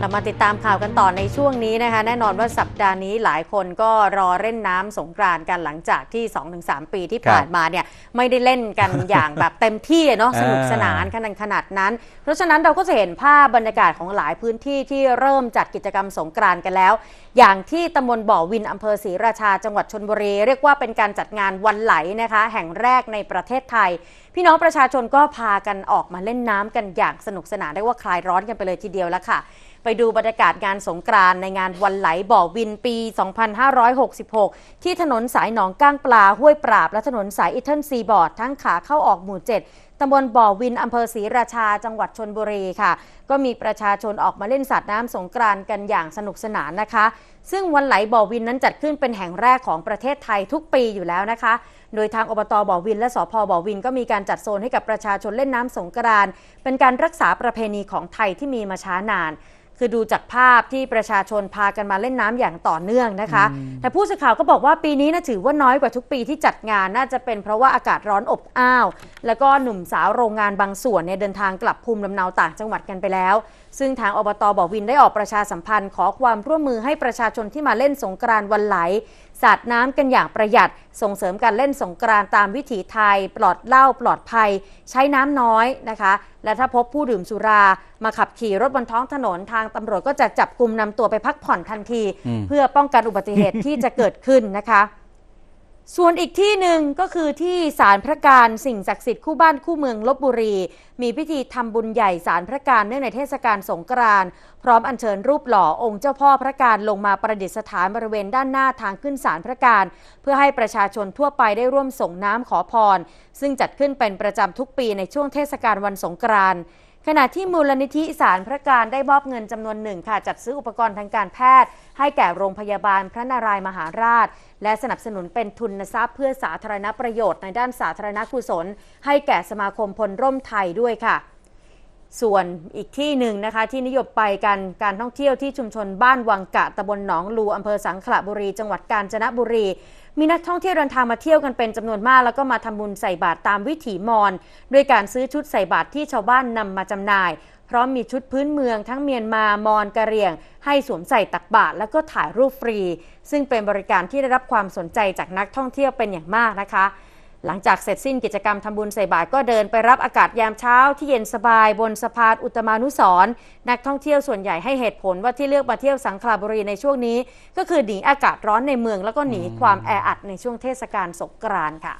เรามาติดตามข่าวกันต่อในช่วงนี้นะคะ แน่นอนว่าสัปดาห์นี้หลายคนก็รอเล่นน้ำสงกรานต์กันหลังจากที่ 2-3 ปีที่ผ่านมาเนี่ยไม่ได้เล่นกันอย่างแบบเต็มที่อะเนาะอ่าสนุกสนานขนาดขนาดนั้น เพราะฉะนั้นเราก็จะเห็นภาพบรรยากาศของหลายพื้นที่ที่เริ่มจัดกิจกรรมสงกรานต์กันแล้ว อย่างที่ตำบลบ่อวินอำเภอศรีราชาจังหวัดชนบุรี เรียกว่าเป็นการจัดงานวันไหลนะคะ แห่งแรกในประเทศไทย พี่น้องประชาชนก็พากันออกมาเล่นน้ำกันอย่างสนุกสนานได้ว่าคลายร้อนกันไปเลยทีเดียวแล้วค่ะ ไปดูบรรยากาศงานสงกรานในงานวันไหลบ่อวินปี 2566 ที่ถนนสายหนองก้างปลาห้วยปราบ และถนนสายอิเทิลซีบอร์ดทั้งขาเข้าออกหมู่ 7ตำบลบ่อวินอำเภอศรีราชาจังหวัดชนบุรีค่ะ ก็มีประชาชนออกมาเล่นสัตว์น้ำสงกรานกันอย่างสนุกสนานนะคะ ซึ่งวันไหลบ่อวินนั้นจัดขึ้นเป็นแห่งแรกของประเทศไทยทุกปีอยู่แล้วนะคะ โดยทางอบตบ่อวิน และสพบ่อวิน ก็มีการจัดโซนให้กับประชาชนเล่นน้ำสงกรานเป็นการรักษาประเพณีของไทยที่มีมาช้านาน คือดูจากภาพที่ประชาชนพากันมาเล่นน้ำอย่างต่อเนื่องนะคะ แต่ผู้สื่อข่าวก็บอกว่าปีนี้นะถือว่าน้อยกว่าทุกปีที่จัดงานน่าจะเป็นเพราะว่าอากาศร้อนอบอ้าว แล้วก็หนุ่มสาวโรงงานบางส่วนเนี่ยเดินทางกลับภูมิลำเนาต่างจังหวัดกันไปแล้ว ซึ่งทางอบตบ่อวินได้ออกประชาสัมพันธ์ขอความร่วมมือให้ประชาชนที่มาเล่นสงกรานต์วันไหลสาดน้ำกันอย่างประหยัด ส่งเสริมการเล่นสงกรานต์ตามวิถีไทย ปลอดเหล้าปลอดภัย ใช้น้ำน้อยนะคะ และถ้าพบผู้ดื่มสุรา มาขับขี่รถบนท้องถนนทางตำรวจก็จะจับกลุ่มนำตัวไปพักผ่อนทันทีอืมเพื่อป้องกันอุบัติเหตุที่จะเกิดขึ้นนะคะ ส่วนอีกที่หนึ่งก็คือที่ศาลพระการสิ่งศักดิ์สิทธิ์คู่บ้านคู่เมืองลบบุรี มีพิธีทำบุญใหญ่ศาลพระการเนื่องในเทศกาลสงกรานต์พร้อมอัญเชิญรูปหล่อองค์เจ้าพ่อพระการลงมาประดิษฐานบริเวณด้านหน้าทางขึ้นศาลพระการ เพื่อให้ประชาชนทั่วไปได้ร่วมส่งน้ำขอพร ซึ่งจัดขึ้นเป็นประจำทุกปีในช่วงเทศกาลวันสงกรานต์ ขณะที่มูลนิธิสารพระการได้มอบเงินจำนวนหนึ่งค่ะจัดซื้ออุปกรณ์ทางการแพทย์ ให้แก่โรงพยาบาลพระนารายมหาราช และสนับสนุนเป็นทุนทรัพย์เพื่อสาธารณประโยชน์ในด้านสาธารณกุศล ให้แก่สมาคมพลร่มไทยด้วยค่ะ ส่วนอีกที่หนึ่งนะคะที่นิยมไปกันการท่องเที่ยวที่ชุมชนบ้านวังกะตำบลหนองลูอำเภอสังขละบุรี จังหวัดกาญจนบุรี มีนักท่องเที่ยวเดินทางมาเที่ยวกันเป็นจำนวนมาก แล้วก็มาทำบุญใส่บาตรตามวิถีมอญด้วยการซื้อชุดใส่บาตรที่ชาวบ้านนำมาจำหน่าย พร้อมมีชุดพื้นเมืองทั้งเมียนมามอนกะเหรี่ยง ให้สวมใส่ตักบาตรแล้วก็ถ่ายรูปฟรี ซึ่งเป็นบริการที่ได้รับความสนใจจากนักท่องเที่ยวเป็นอย่างมากนะคะ หลังจากเสร็จสิ้นกิจกรรมทำบุญใส่บาตรก็เดินไปรับอากาศยามเช้าที่เย็นสบายบนสะพานอุตมานุสร์นักท่องเที่ยวส่วนใหญ่ให้เหตุผลว่าที่เลือกมาเที่ยวสังขลาบุรีในช่วงนี้ ก็คือหนีอากาศร้อนในเมือง แล้วก็หนีความแออัดในช่วงเทศกาลสงกรานต์ค่ะ